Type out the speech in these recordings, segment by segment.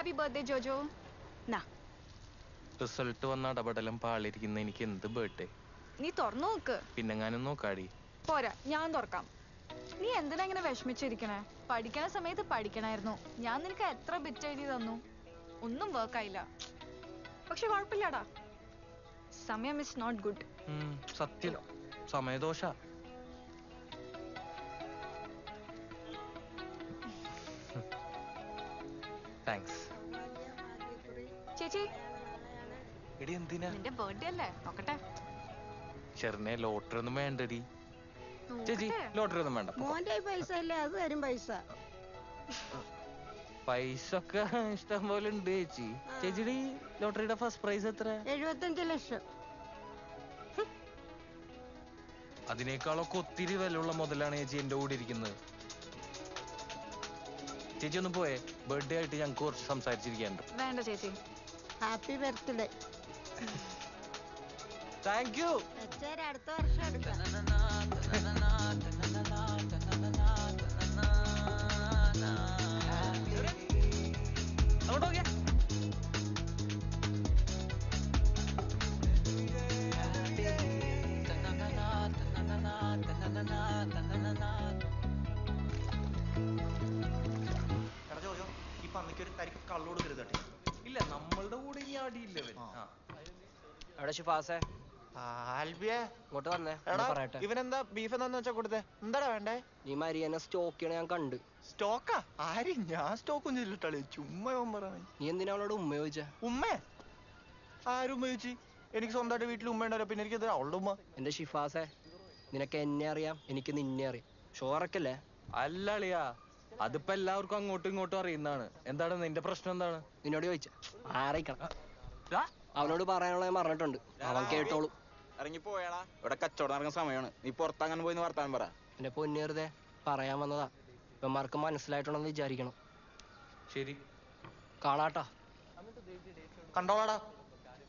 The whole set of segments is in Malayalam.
ഹാപ്പി ബർത്ത്ഡേ ജോജോ നാ റിസൾട്ട് വന്ന അടപടലം പാളിരിക്കുന്ന എനിക്ക് എന്ത് ബർത്ത്ഡേ നീ തുറന്നു നോക്ക്. പിന്നെങ്ങാനും നോക്കാടി. പോരാ ഞാൻ തുറക്കാം. നീ എന്തിനാ ഇങ്ങനെ വിഷമിച്ചിരിക്കണേ? പഠിക്കണ സമയത്ത് പഠിക്കണായിരുന്നു. ഞാൻ നിനക്ക് എത്ര ബിറ്റ് എഴുതി തന്നു? ഒന്നും വർക്ക് ആയില്ല. പക്ഷെ കുഴപ്പമില്ലടാ. സമയം ഇസ് നോട്ട് ഗുഡ് സത്യം. സമയദോഷ. താങ്ക്സ് ചേച്ചി. എടി എന്തിനാ? നിന്റെ ബർത്ത്ഡേ അല്ലേ? നോക്കട്ടെ. ചെറുനെ ലോട്ടറി ഒന്നും വേണ്ടടി. ചേച്ചി ലോട്ടറി ഒന്നും വേണ്ട മോന്റെ പൈസ അല്ലേ അത് തരും പൈസ. പൈസ ഒക്കെ ഇഷ്ടം പോലെ ഉണ്ട് ചേച്ചി. ചേച്ചിടി ലോട്ടറിയുടെ ഫസ്റ്റ് പ്രൈസ് എത്ര? എഴുപത്തഞ്ച് ലക്ഷം. അതിനേക്കാളൊക്കെ ഒത്തിരി വിലയുള്ള മുതലാണ് ചേച്ചി എന്റെ കൂടെ ഇരിക്കുന്നത്. ചേച്ചി ഒന്ന് പോയേ. ബർത്ത്ഡേ ആയിട്ട് ഞങ്ങൾക്ക് കുറച്ച് സംസാരിച്ചിരിക്കാനുണ്ട്. വേണ്ട ചേച്ചി. ഹാപ്പി ബർത്ത്ഡേ താങ്ക് യു അടുത്ത വർഷം എടുക്കാം. ഒരു തരിക്ക് കള്ളു കൊടുക്കരുത് കേട്ടോ ഇല്ല നമ്മളുടെ കൂടെ ഇനി അടിയില്ല ഇവൻ. ആ. എവിടെ ഷിഫാസേ. ആൽബിയെ. ഇങ്ങോട്ട് വന്നേ. ഒന്ന് എടാ പറയട്ടെ. ഇവനെന്താ ബീഫ് എന്താന്ന് വെച്ചാ കൊടുത്തേ? എന്താടാ വേണ്ടേ? നീ മരിയനെ സ്റ്റോക്ക് ചെയ്യണ ഞാൻ കണ്ട്. സ്റ്റോക്കാ ആര്? ഞാൻ സ്റ്റോക്കൊന്നും ഇല്ലട്ടാളി ചുമ്മാ അവൻ പറയണേ നീ എന്തിനാ അവളോട് ഉമ്മ ചോദിച്ചേ? ഉമ്മേ? ആരും ഉമ്മ ചോദിച്ചു? എനിക്ക് സ്വന്തമായിട്ട് വീട്ടിൽ ഉമ്മ ഉണ്ടല്ലോ. പിന്നെ എനിക്ക് അവളുടെ ഉമ്മ? എന്റെ ഷിഫാസേ നിനക്ക് എന്നെ അറിയാം എനിക്ക് നിന്നെ അറിയാം. ഷോറക്കല്ലേ അല്ല അളിയാ അതിപ്പോ എല്ലാവർക്കും അങ്ങോട്ടും ഇങ്ങോട്ടും അറിയുന്നതാണ്. എന്താണ് നിന്റെ പ്രശ്നം എന്താണ്? നിന്നോട് ചോദിച്ച. ആരയിക്കണം? അവനോട് പറയാനുള്ള ഞാൻ പറഞ്ഞിട്ടുണ്ട്. അവൻ കേട്ടോളൂ. ഇറങ്ങിപ്പോയാടാ. ഇവിടെ കച്ചവടം നടക്കുന്ന സമയമാണ്. നീ പുറത്തങ്ങനെ പോയി വർത്താനം പറ. എന്റെ പൊന്നേറുതെ പറയാൻ വന്നതാ. ഇവന്മാർക്ക് മനസ്സിലായിട്ടുണ്ടെന്ന് വിചാരിക്കണം. ശരി. കാണാട്ടാ. കണ്ടോളാടാ.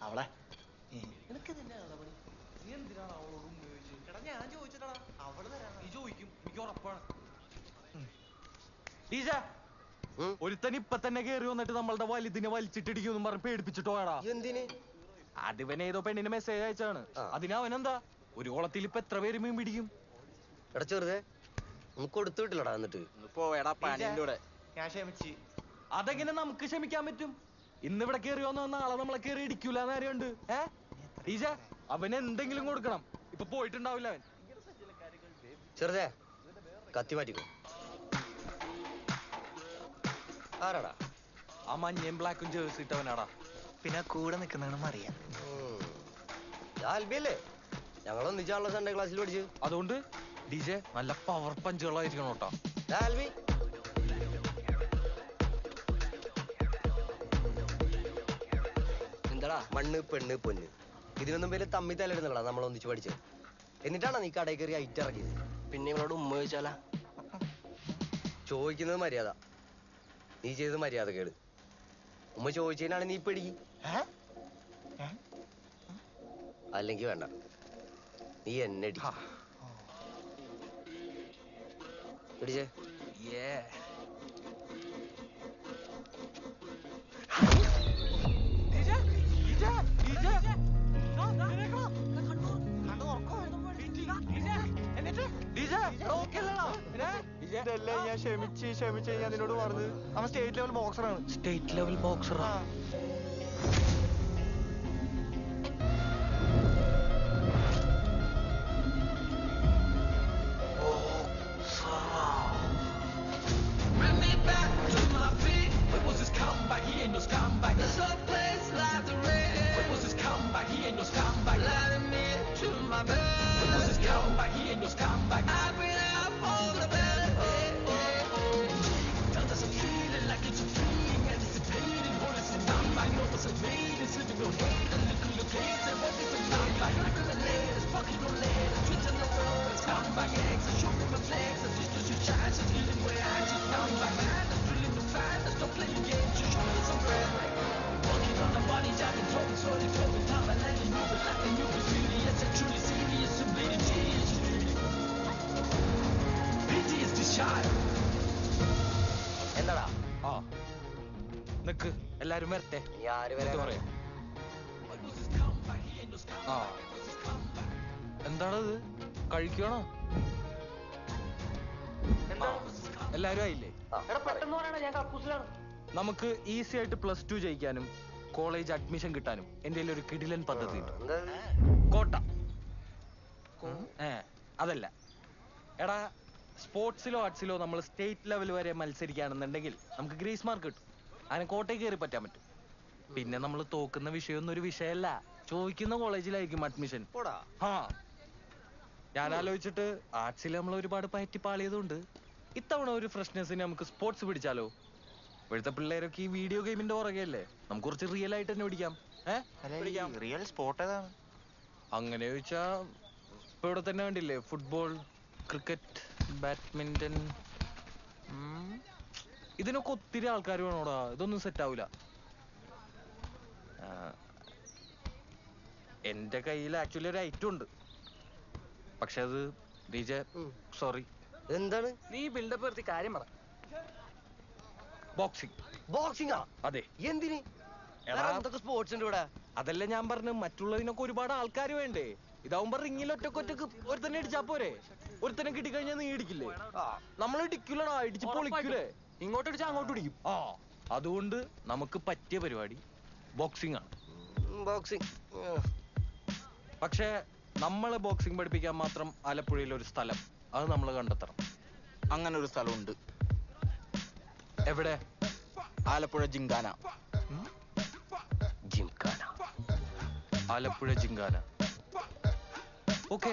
അവളെ. ഈശ? ഒരുത്തൻ ഇപ്പൊ തന്നെ കേറി വന്നിട്ട് നമ്മളുടെ വലുതിനെ വലിച്ചിട്ടിടിക്കും പറഞ്ഞ് പേടിപ്പിച്ചിട്ടോ വേടാ എന്തിന്? അതിവൻ ഏതോ പെണ്ണിന് മെസ്സേജ് അയച്ചാണ്. അതിന് അവനെന്താ ഒരു കുളത്തിൽ ഇപ്പൊ എത്ര പേര് മീൻ പിടിക്കും? എടാ ചെറുതെ നമുക്ക് കൊടുത്തു വിട്ടില്ലടാ എന്നിട്ട്. പോയടാ പണിന്റെ കൂടെ. ഞാൻ ക്ഷമിച്ച്. അതെങ്ങനെ നമുക്ക് ക്ഷമിക്കാൻ പറ്റും? ഇന്നിവിടെ കേറി വന്ന നാളെ നമ്മളെ കേറി ഇടിക്കൂല നേരമുണ്ട് ഏ? ഈശ അവന് എന്തെങ്കിലും കൊടുക്കണം. ഇപ്പൊ പോയിട്ടുണ്ടാവില്ല അവൻ. ചെറുതേ കത്തി മാറ്റിക്കോ. ആരാടാ? ആ മഞ്ഞയും ബ്ലാക്കും ജേഴ്സി ഇട്ടവനാടാ. പിന്നെ കൂടെ നിൽക്കുന്നതാണ് മറിയാം. ആൽബിയല്ലേ? ഞങ്ങൾ ഒന്നിച്ചാണല്ലോ സൺഡേ ക്ലാസ്സിൽ പഠിച്ചു അതുകൊണ്ട് ഡിജെ നല്ല പവർ പഞ്ചുകളായിരിക്കണം കേട്ടോ. ആൽബി. എന്താടാ? മണ്ണ് പെണ്ണ് പൊന്ന്. ഇതിനൊന്നും പേര് തമ്മി തലയിടുന്നടാ നമ്മൾ ഒന്നിച്ച് പഠിച്ചത്. എന്നിട്ടാണ് നീ കടയിൽ കയറി ഐറ്റ് ഇറക്കിയത് പിന്നെ ഇവളോട് ഉമ്മ ചോദിച്ചാലാ? ചോദിക്കുന്നത് മര്യാദ. നീ ചെയ്ത് മര്യാദ കേട് ഉമ്മ ചോദിച്ചതിനാണ് നീ പിടി അല്ലെങ്കി ഏ? അല്ലെങ്കിൽ വേണ്ട. നീ എന്നെ അടി ഇതല്ലേ ഞാൻ ക്ഷമിച്ച് ക്ഷമിച്ച് ഞാൻ നിന്നോട് പറഞ്ഞത്. അവൻ സ്റ്റേറ്റ് ലെവൽ ബോക്സറാണ് സ്റ്റേറ്റ് ലെവൽ ബോക്സറാ വരട്ടെ? പറയാം. ആ. എന്താണത്? കഴിക്കണോ എല്ലാരും ആയില്ലേ? നമുക്ക് ഈസി ആയിട്ട് പ്ലസ് ടു ജയിക്കാനും കോളേജ് അഡ്മിഷൻ കിട്ടാനും എന്റെ ഒരു കിടിലൻ പദ്ധതി ഉണ്ട്. കോട്ട. ഏ അതല്ല. എടാ സ്പോർട്സിലോ ആർട്സിലോ നമ്മൾ സ്റ്റേറ്റ് ലെവൽ വരെ മത്സരിക്കുകയാണെന്നുണ്ടെങ്കിൽ നമുക്ക് ഗ്രേസ് മാർക്ക് കിട്ടും. അതിന് കോട്ടയിൽ കയറി പറ്റാൻ പറ്റും. പിന്നെ നമ്മൾ തോക്കുന്ന വിഷയമൊന്നും ഒരു വിഷയമല്ല. ചോദിക്കുന്ന കോളേജിലായിരിക്കും അഡ്മിഷൻ. ആ ഞാൻ ആലോചിച്ചിട്ട് ആർട്സിൽ നമ്മൾ ഒരുപാട് പയറ്റി പാളിയതുകൊണ്ട് ഇത്തവണ ഒരു ഫ്രഷ്നെസ്സിന് നമുക്ക് സ്പോർട്സ് പിടിച്ചാലോ? ഇപ്പോഴത്തെ പിള്ളേരൊക്കെ ഈ വീഡിയോ ഗെയിമിന്റെ പുറകെയല്ലേ? നമുക്ക് കുറച്ച് റിയൽ ആയിട്ട് തന്നെ പിടിക്കാം. റിയൽ സ്പോർട്ട് ഏതാണ്? അങ്ങനെ ചോദിച്ചാ ഇപ്പൊ ഇവിടെ തന്നെ വേണ്ടില്ലേ ഫുട്ബോൾ ക്രിക്കറ്റ് ബാഡ്മിന്റൺ ഇതിനൊക്കെ ഒത്തിരി ആൾക്കാർ വേണോടാ. ഇതൊന്നും സെറ്റ് ആവൂല. ആ, എന്റെ കയ്യിൽ ആക്ച്വലി ഒരു ഐറ്റം ഉണ്ട്. പക്ഷെ അത് ഡീജെ. സോറി എന്താണ്? നീ ബിൽഡപ്പ് നിർത്തി കാര്യം പറ. ബോക്സിംഗ് ബോക്സിംഗാ അതെ. എന്തിന്? എടാ, വേറെ എന്തൊക്കെ സ്പോർട്സ് ഉണ്ട് ഇവിടെ? അതല്ല ഞാൻ പറഞ്ഞു മറ്റുള്ളതിനൊക്കെ ഒരുപാട് ആൾക്കാർ വേണ്ടേ. ഇതാവുമ്പോ റിങ്ങിൽ ഒറ്റയ്ക്ക് ഒറ്റയ്ക്ക് ഒരുത്തനെ ഇടിച്ചാ പോരെ. ഒരുത്തനെ കിട്ടിക്കഴിഞ്ഞാൽ നീ ഇടിക്കില്ലേ? നമ്മൾ ഇടിക്കൂലടാ ഇടിച്ച് പൊളിക്കൂലേ? ഇങ്ങോട്ട് അടിച്ചാ അങ്ങോട്ട് ഇടിക്കും ആ അതുകൊണ്ട് നമുക്ക് പറ്റിയ പരിപാടി ബോക്സിംഗ് ആണ്. ബോക്സിംഗ് പക്ഷേ നമ്മളെ ബോക്സിംഗ് പഠിപ്പിക്കാൻ മാത്രം ആലപ്പുഴയിൽ ഒരു സ്ഥലം അത് നമ്മൾ കണ്ടെത്തണം. അങ്ങനെ ഒരു സ്ഥലമുണ്ട്. എവിടെ? ആലപ്പുഴ ജിങ്കാന. ജിംഖാന ആലപ്പുഴ ജിങ്കാന. ഓക്കെ.